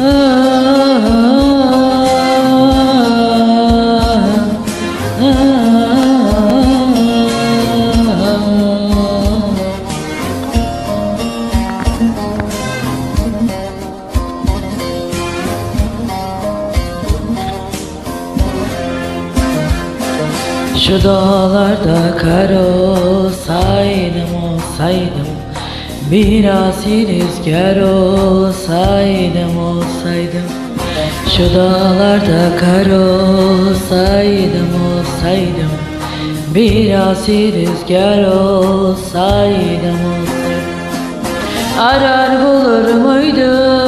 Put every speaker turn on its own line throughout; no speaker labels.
Oh. Şu dağlarda kar olsaydım olsaydım Biraz rüzgar olsaydım olsaydım. Şu dağlarda kar olsaydım olsaydım Biraz rüzgar olsaydım olsaydım. Arar bulur muydun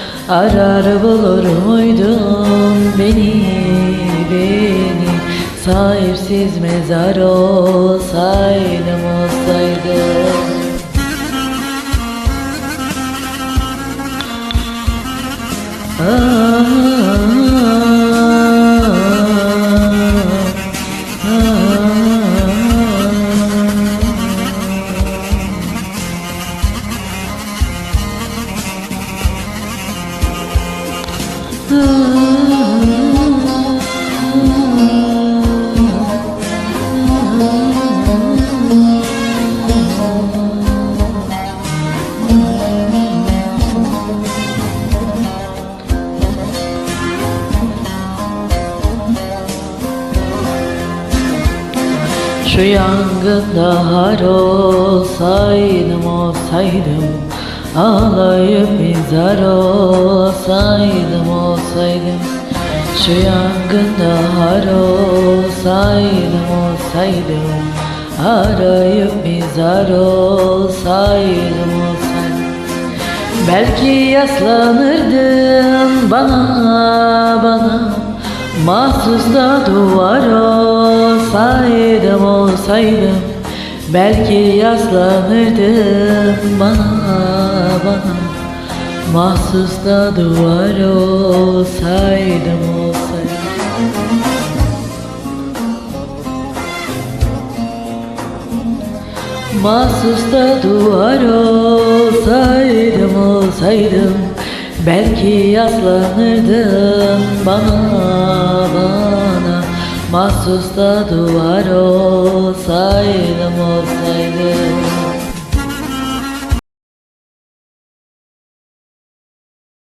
Arar bulur muydun beni beni? Sahipsiz mezar olsaydım olsaydım Şu yangında har olsaydım olsaydım Ağlayıp mizar olsaydım olsaydım Şu yangında har olsaydım olsaydım Arayıp mizar olsaydım olsaydım. Belki yaslanırdın bana bana. Mahsus duvar olsaydım olsaydım. Belki yaslanırdın bana bana Mahsus da duvar olsaydım olsaydım. Mahsus da duvar olsaydım olsaydım. Belki yaslanırdın bana bana. Mahsus da duvar olsaydım olsaydım